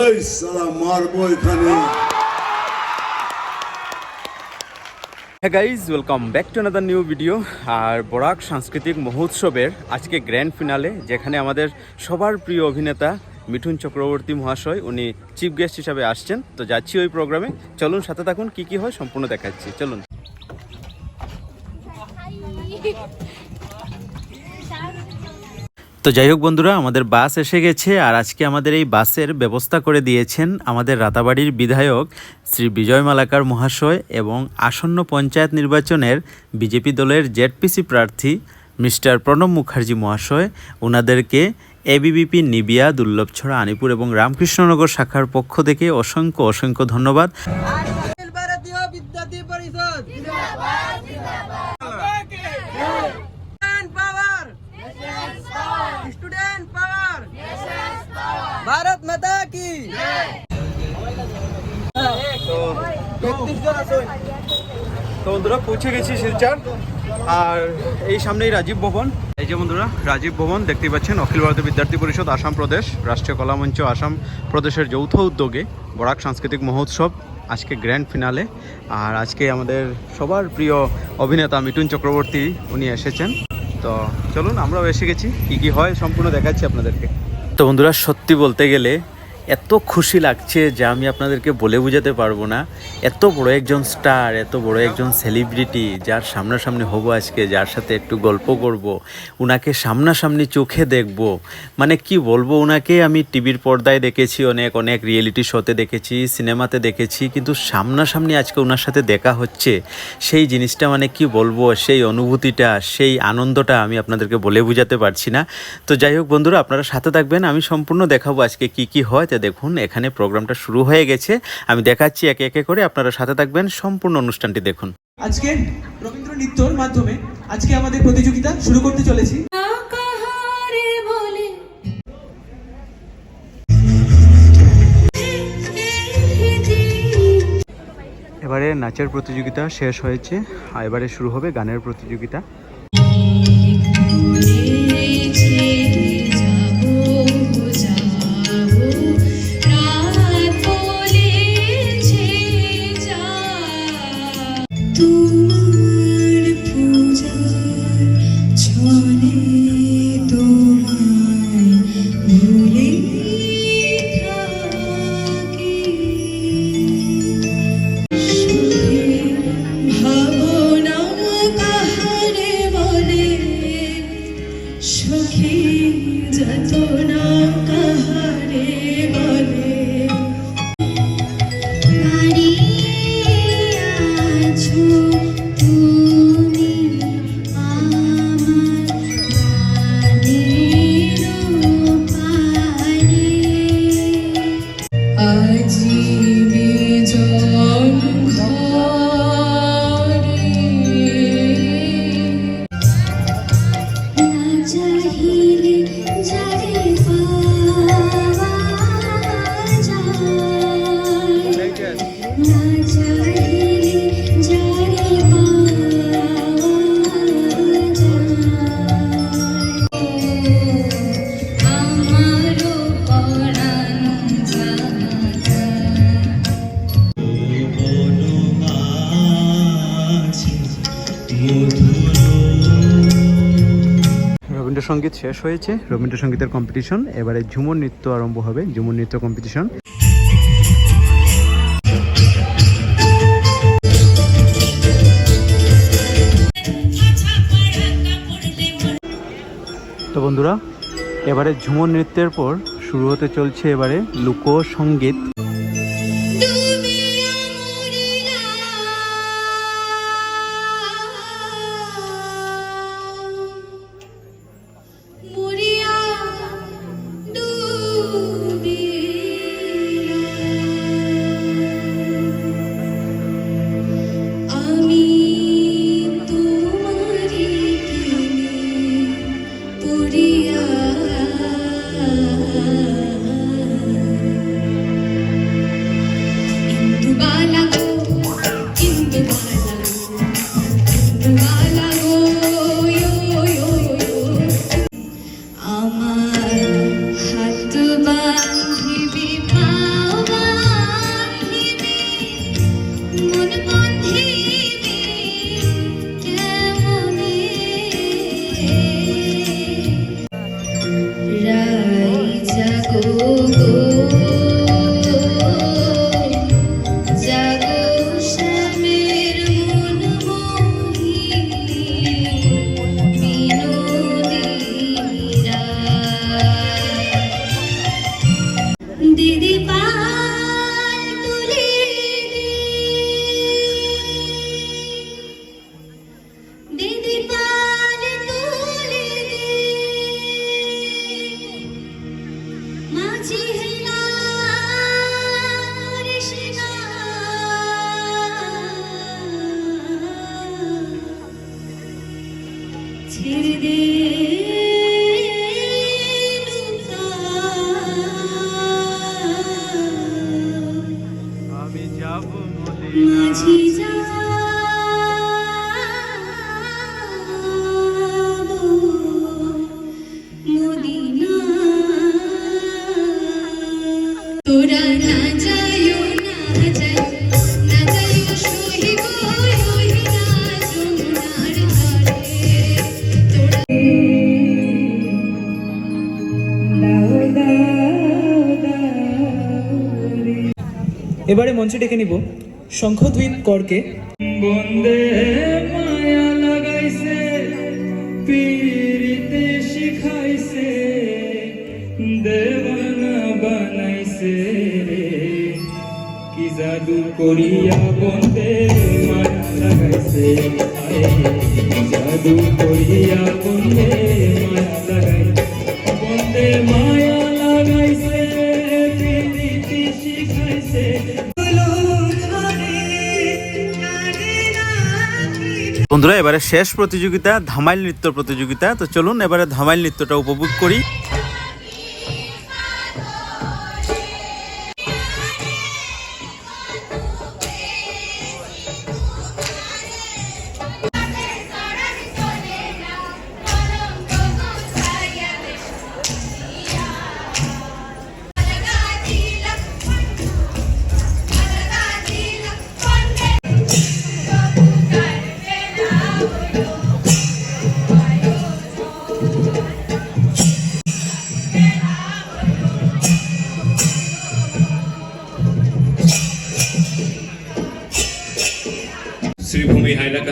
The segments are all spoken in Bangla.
এই সালা মারবো এখানে। হ্যাঁ guys welcome back to another new video আর বরাক সাংস্কৃতিক মহোৎসবের আজকে গ্র্যান্ড ফিনালে যেখানে আমাদের সবার প্রিয় অভিনেতা মিঠুন চক্রবর্তী মহাশয় উনি চিফ গেস্ট হিসাবে আসছেন। তো যাচ্ছি ওই প্রোগ্রামে চলুন সাথে থাকুন কি কি হয় সম্পূর্ণ দেখাচ্ছি। চলুন। তো যাই হোক বন্ধুরা, আমাদের বাস এসে গেছে আর আজকে আমাদের এই বাসের ব্যবস্থা করে দিয়েছেন আমাদের রাতাবাড়ির বিধায়ক শ্রী বিজয় মালাকার মহাশয় এবং আসন্ন পঞ্চায়েত নির্বাচনের বিজেপি দলের জেডপিসি প্রার্থী মিস্টার প্রণব মুখার্জি মহাশয় ওনাদেরকে এবিবিপি নিবিয়া, দুর্লভছড়া, আনিপুর এবং রামকৃষ্ণনগর শাখার পক্ষ থেকে অসংখ্য অসংখ্য ধন্যবাদ Akhil Bharatiya Vidyarthi Parishad student power student power Bharat Mata কি? তো বন্ধুরা, পৌঁছে গেছি শিলচর, আর এই সামনেই রাজীব ভবন। এই যে বন্ধুরা, রাজীব ভবন, দেখতেই পাচ্ছেন, অখিল ভারতীয় বিদ্যার্থী পরিষদ, আসাম প্রদেশ, রাষ্ট্রীয় কলা মঞ্চ, আসাম প্রদেশের যৌথ উদ্যোগে বরাক সাংস্কৃতিক মহোৎসব আজকে গ্র্যান্ড ফিনালে আর আজকে আমাদের সবার প্রিয় অভিনেতা মিটুন চক্রবর্তী, উনি এসেছেন। তো চলুন, আমরাও এসে গেছি, কী কী হয় সম্পূর্ণ দেখাচ্ছি আপনাদেরকে। তো বন্ধুরা সত্যি বলতে গেলে এত খুশি লাগছে যে আমি আপনাদেরকে বলে বোঝাতে পারব না। এত বড় একজন স্টার, এত বড় একজন সেলিব্রিটি যার সামনাসামনি হব আজকে, যার সাথে একটু গল্প করব, উনাকে সামনাসামনি চোখে দেখব। মানে কি বলব ওনাকে আমি টিভির পর্দায় দেখেছি, অনেক অনেক রিয়েলিটি শোতে দেখেছি সিনেমাতে দেখেছি, কিন্তু সামনাসামনি আজকে ওনার সাথে দেখা হচ্ছে। সেই জিনিসটা মানে কি বলব, সেই অনুভূতিটা, সেই আনন্দটা আমি আপনাদেরকে বলে বোঝাতে পারছি না। তো যাই হোক বন্ধুরা, আপনারা সাথে থাকবেন, আমি সম্পূর্ণ দেখাবো আজকে কি কি হয়। তো দেখুন এখানে প্রোগ্রামটা শুরু হয়ে গেছে। আমি দেখাচ্ছি একে একে করে আপনারা সাথে থাকবেন সম্পূর্ণ অনুষ্ঠানটি দেখুন। আজকে রবীন্দ্র নৃত্যর মাধ্যমে আজকে আমাদের প্রতিযোগিতা শুরু করতে চলেছি। এবারে নাচের প্রতিযোগিতা শেষ হয়েছে আর এবারে শুরু হবে গানের প্রতিযোগিতা। রবীন্দ্রসঙ্গীত শেষ হয়েছে। রবীন্দ্রসঙ্গীতের কম্পিটিশন এবারে ঝুমুর নৃত্য আরম্ভ হবে, ঝুমুর নৃত্য কম্পিটিশন তো বন্ধুরা, এবারে ঝুমুর নৃত্যের পর শুরু হতে চলছে এবারে লোকসঙ্গীত 漆黑 মঞ্চে ডেকে নিব শঙ্খদ্বীপ করকে। বন্দে মায়া লাগাইছে পীরিতে শিখাইছে, দেওয়ানা বানাইছে কি জাদু করিয়া বন্দে মায়া লাগাইছে জাদু করিয়া বন্দে বন্ধুরা এবারে শেষ প্রতিযোগিতা ধামাইল নৃত্য প্রতিযোগিতা। তো চলুন এবারে ধামাইল নৃত্যটা উপভোগ করি।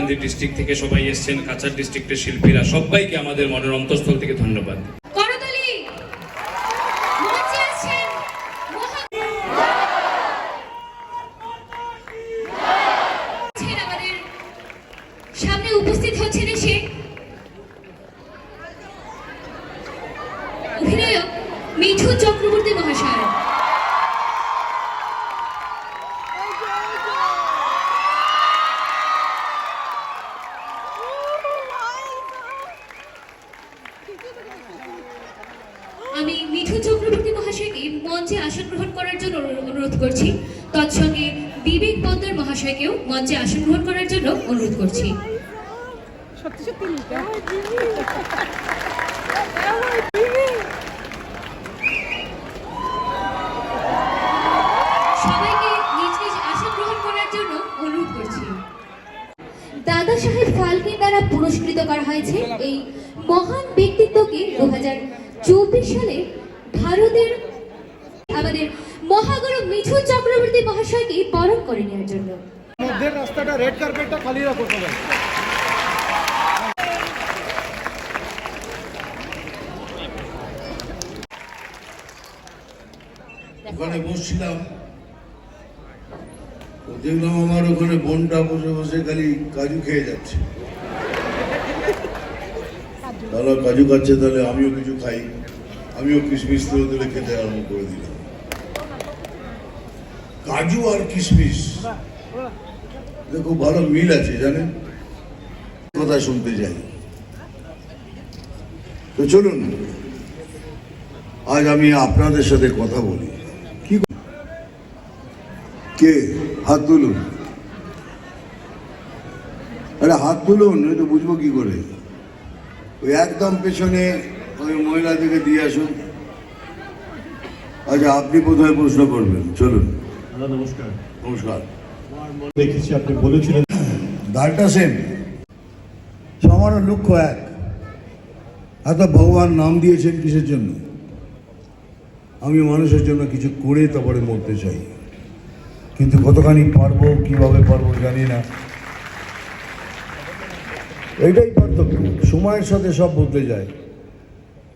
হাইলাকান্দি ডিস্ট্রিক্ট থেকে সবাই এসেছেন, কাছাড় ডিস্ট্রিক্টের শিল্পীরা। সবাইকে আমাদের মনের অন্তঃস্থল থেকে ধন্যবাদ। সামনে উপস্থিত হচ্ছেন এসে অভিনয়ক মিঠু চক্রবর্তী মহাশয় আমি মিঠু চক্রবর্তী মহাশয়কে মঞ্চে আসন গ্রহণ করার জন্য অনু- অনুরোধ করছি তৎসঙ্গে বিবেক বন্দর মহাশয়কেও মঞ্চে আসন গ্রহণ করার জন্য অনুরোধ করছি। সবাইকে নিজ নিজ আসন গ্রহণ করার জন্য অনুরোধ করছি। দাদা সাহেব ফালকে দ্বারা পুরস্কৃত করা হয়েছে এই মহান ব্যক্তিত্বকে দু হাজার চব্বিশ সালে ভারতের আমাদের মহাগুরু মিঠু চক্রবর্তী মহাশয়কে বরণ করে নেওয়ার জন্য। মধ্যের রাস্তাটা রেড কার্পেটটা খালি রাখো সবাই। ওখানে বসছিলাম। দেখলাম আমার ওখানে বোনটা বসে বসে খালি কাজু খেয়ে যাচ্ছে। তাহলে কাজু খাচ্ছে তাহলে আমিও কিছু খাই। আমিও কিশমিশ তুলে তুলে খেতে আরম্ভ করে দিলাম। কাজু আর কিশমিশ। খুব ভালো মিল আছে জানেন? কথা শুনতে যাই। তো চলুন আজ আমি আপনাদের সাথে কথা বলি। কি কে হাত তুলুন। আরে হাত তুলুন ওই তো বুঝব কি করে? ওই একদম পেছনে ওই মহিলাদেরকে দিয়ে আসুন। আচ্ছা আপনি প্রথমে প্রশ্ন করবেন। চলুন। নমস্কার। নমস্কার। দেখেছি, আপনি বলেছিলেন। লক্ষ্য এক। এত ভগবান নাম দিয়েছেন কিসের জন্য? আমি মানুষের জন্য কিছু করে তারপরে মরতে চাই। কিন্তু কতখানি পারব, কীভাবে পারব জানি না। এটাই পার্থক্য। সময়ের সাথে সব বদলে যায়।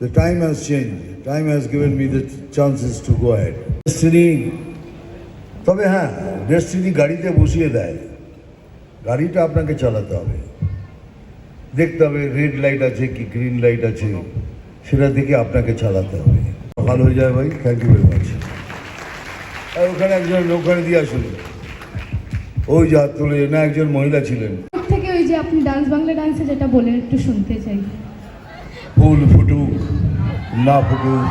The time has change time has given me the chances to go destiny তবে হ্যাঁ ডেস্টিনি গাড়িতে বসিয়ে দেয়। গাড়িটা আপনাকে চালাতে হবে। দেখতে হবে রেড লাইট আছে কি গ্রিন লাইট আছে। সেটা দেখে আপনাকে চালাতে হবে। ভালো হয়ে যায় ভাই থ্যাংক ইউ ভেরি মাচ আর ওখানে একজন ওখানে দিয়ে আসুন। ওই যে হাত তুলে না একজন মহিলা ছিলেন। থেকে ওই যে আপনি ডান্স বাংলা ডান্সে যেটা বলেন একটু শুনতে চাই। ফুল ফুটুক না ফুটুক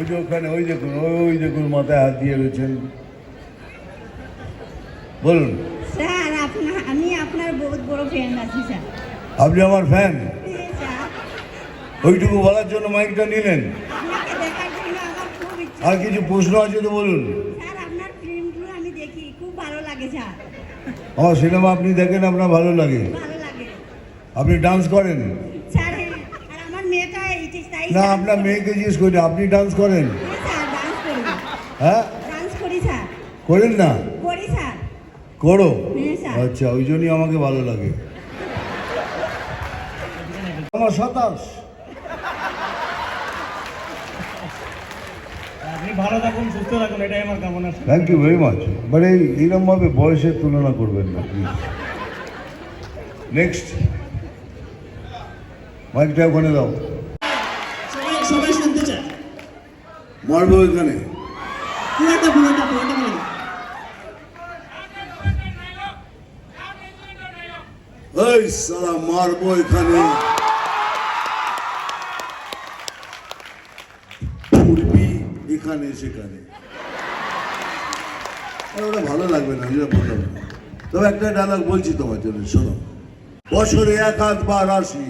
ওই যে ওখানে ওই দেখুন ওই দেখুন মাথায় হাত দিয়ে রয়েছেন। বলুন। স্যার আপনার আমি আপনার বহুত বড় ফ্রেন্ড আছি স্যার। আপনি আমার ফ্যান ওইটুকু বলার জন্য মাইকটা নিলেন। আর কিছু প্রশ্ন আছে তো বলুন। আমার সিনেমা আপনি দেখেন আপনার ভালো লাগে। আপনি ডান্স করেন স্যার এই- আর আমার মেয়েটা এইটা তাই না আপনার মেয়েকে জিজ্ঞেস করি আপনি ডান্স করেন। হ্যাঁ স্যার ডান্স করি হ্যাঁ? করি করেন না? হ্যাঁ, আচ্ছা ওই জন্যই আমাকে ভালো লাগে। আমার সাতাশ। আপনি ভালো থাকুন সুস্থ থাকুন এটাই আমার thank you very much but এই এইরকমভাবে বয়সের তুলনা করবেন না প্লিজ নেক্সট মাইকটা ওখানে দাও। সবাই শুনতে চায়। মারবো এখানে। পুরোটা পুরোটা পুরোটা বলে সালা মারবো এখানে। এখানে সেখানে। ওটা ভালো লাগবে না যেটা বললাম। তবে একটা ডায়লগ বলছি তোমার জন্য শোনো। বছরে এক আধবার আসি।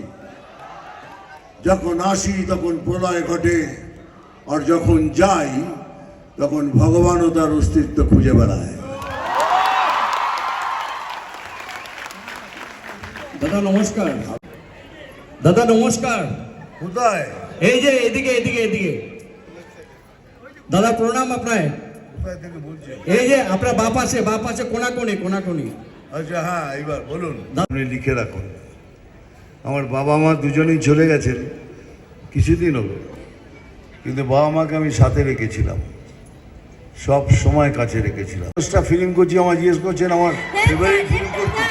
যখন আসি তখন প্রলয় ঘটে আর যখন যাই তখন ভগবানও তার অস্তিত্ব খুঁজে বেড়ায়। দাদা নমস্কার। দাদা নমস্কার। কোথায়? এই যে এদিকে এদিকে এদিকে। দাদা প্রণাম আপনার। এই যে আপনার বাপ আছে বাপ আছে কোনা কোনি কোনা কোনি আচ্ছা হ্যাঁ এবার বলুন। আপনি লিখে রাখুন। আমার বাবা মা দুজনেই চলে গেছেন কিছুদিন হলো। কিন্তু বাবা মাকে আমি সাথে রেখেছিলাম সব সময় কাছে রেখেছিলাম। দশটা ফিল্ম করছি আমার জিজ্ঞেস করছেন আমার ফেভারিট ফিল্ম করছি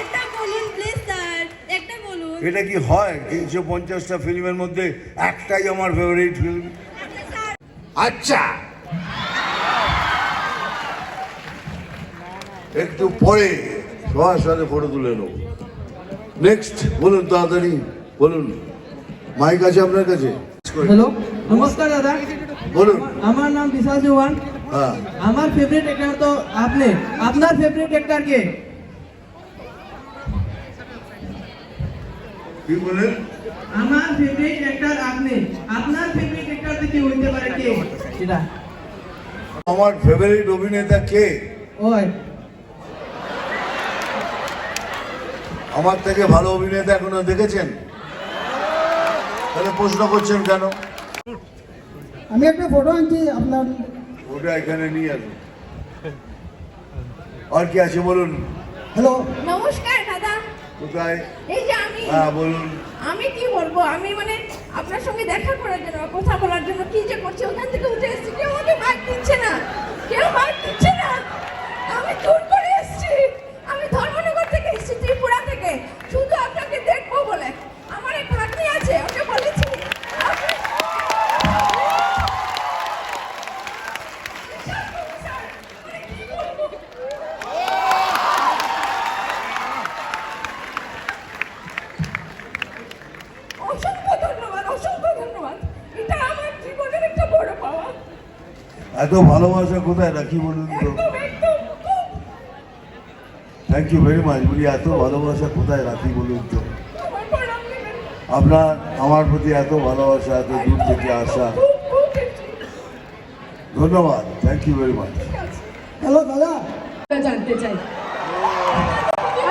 একটা বলুন প্লিজ স্যার একটা বলুন। এটা কি হয়? তিনশো পঞ্চাশটা ফিল্মের মধ্যে একটাই আমার ফেভারিট ফিল্ম আচ্ছা। একটু পরে সবার সাথে ফটো তুলে নেব। নেক্সট বলুন তাড়াতাড়ি বলুন। মাইক আছে আপনার কাছে? হ্যালো নমস্কার দাদা। বলুন। আমার নাম বিশাল চৌহান। হ্যাঁ। আমার ফেভারিট অ্যাক্টর তো আপনি। আপনার ফেভারিট অ্যাক্টর কে? কি বলেন? আমার ফেভারিট অ্যাক্টর আপনি। আপনার ফেভারিট অ্যাক্টর থেকে হইতে পারে কে? এটা আমার ফেভারিট অভিনেতা কে? ওই। আমার থেকে ভালো অভিনেতা এখনও দেখেছেন? তাহলে প্রশ্ন করছেন কেন? আমি একটা ফটো আনছি আপনার ওটা এখানে নিয়ে আসুন। আর কি আছে বলুন? হ্যালো নমস্কার দাদা। কোথায়? এই যে আমি হ্যাঁ বলুন। আমি কি বলব? আমি মানে আপনার সঙ্গে দেখা করার জন্য কথা বলার জন্য কি যে এত ভালোবাসা কোথায় রাখি বলুন তো? থ্যাংক ইউ ভেরি মাচ বলি এত ভালোবাসা কোথায় রাখি বলুন তো? আপনার আমার প্রতি এত ভালোবাসা এত দূর থেকে আসা। ধন্যবাদ thank you very much hello দাদা। জানতে চাই।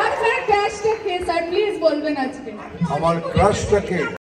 আপনার ক্যাশটা স্যার প্লিজ বলবেন আজকে। আমার ক্রাশটাকে